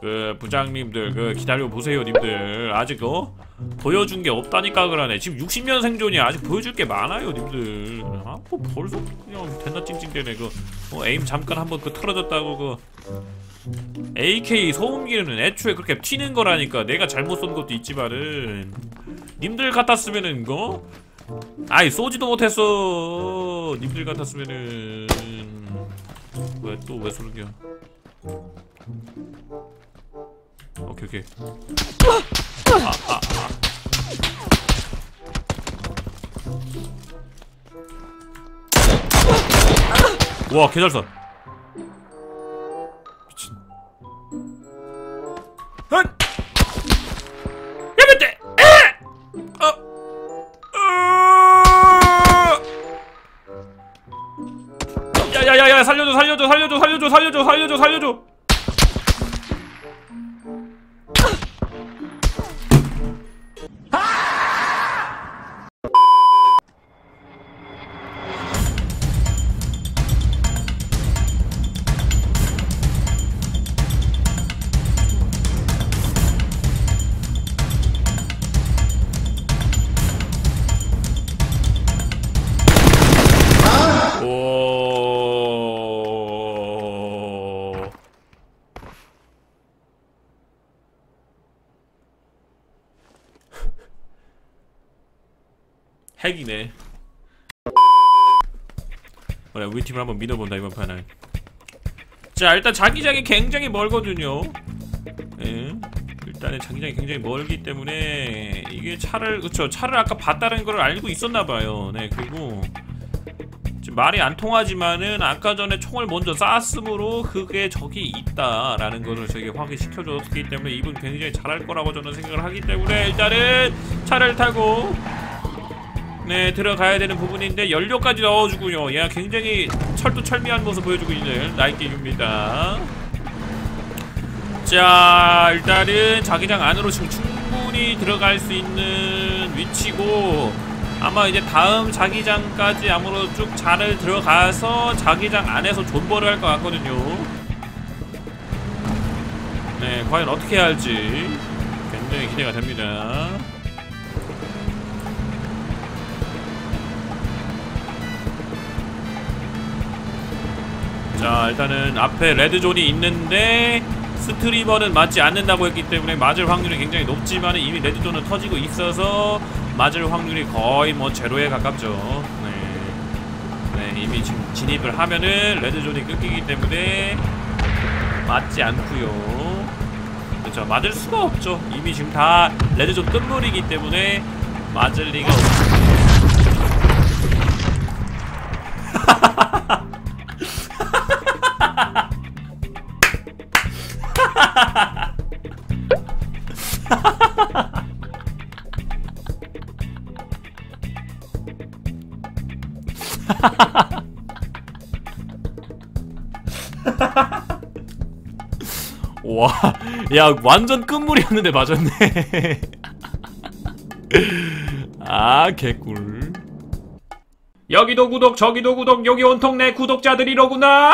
그 부장님들 그 기다려 보세요 님들. 아직 어 보여준 게 없다니까 그러네. 지금 60년 생존이야 아직 보여줄 게 많아요 님들. 아뭐 벌써 그냥 된다 찡찡대네. 그 어, 에임 잠깐 한번 그 틀어졌다고 그 AK 소음기는 애초에 그렇게 튀는 거라니까 내가 잘못 쏜 것도 있지만은. 님들 같았으면은 거? 아이 쏘지도 못했어. 님들 같았으면은. 왜 또왜 쏘는겨 오케이 오케이 아, 아, 아. 와 개잘쏴 미친 헛! 살려줘 살려줘 살려줘 살려줘 살려줘 살려줘 살려줘 핵이네. 그래 우리 팀을 한번 믿어본다 이번 판은. 자 일단 자기장이 굉장히 멀거든요. 예. 일단은 자기장이 굉장히 멀기 때문에 이게 차를 그쵸 차를 아까 봤다는 걸 알고 있었나봐요. 네 그리고 지금 말이 안 통하지만은 아까 전에 총을 먼저 쐈으므로 그게 적이 있다라는 거를 저에게 확인시켜줬기 때문에 이분 굉장히 잘할 거라고 저는 생각을 하기 때문에 일단은 차를 타고 네 들어가야 되는 부분인데 연료까지 넣어주고요. 얘가 굉장히 철두철미한 모습 보여주고 있는 나이게임입니다. 자 일단은 자기장 안으로 지금 충분히 들어갈 수 있는 위치고 아마 이제 다음 자기장까지 아무로 쭉 잘을 들어가서 자기장 안에서 존버를 할 것 같거든요. 네 과연 어떻게 해야 할지 굉장히 기대가 됩니다 자 일단은 앞에 레드존이 있는데 스트리머는 맞지 않는다고 했기 때문에 맞을 확률이 굉장히 높지만 이미 레드존은 터지고 있어서 맞을 확률이 거의 뭐 제로에 가깝죠. 네, 네 이미 지금 진입을 하면은 레드존이 끊기기 때문에 맞지 않고요. 그렇죠. 맞을 수가 없죠. 이미 지금 다 레드존 끝물이기 때문에 맞을 리가 없죠 와, 야 완전 끝물이었는데 맞았네. 아 개꿀. 여기도 구독, 저기도 구독, 여기 온통 내 구독자들이로구나.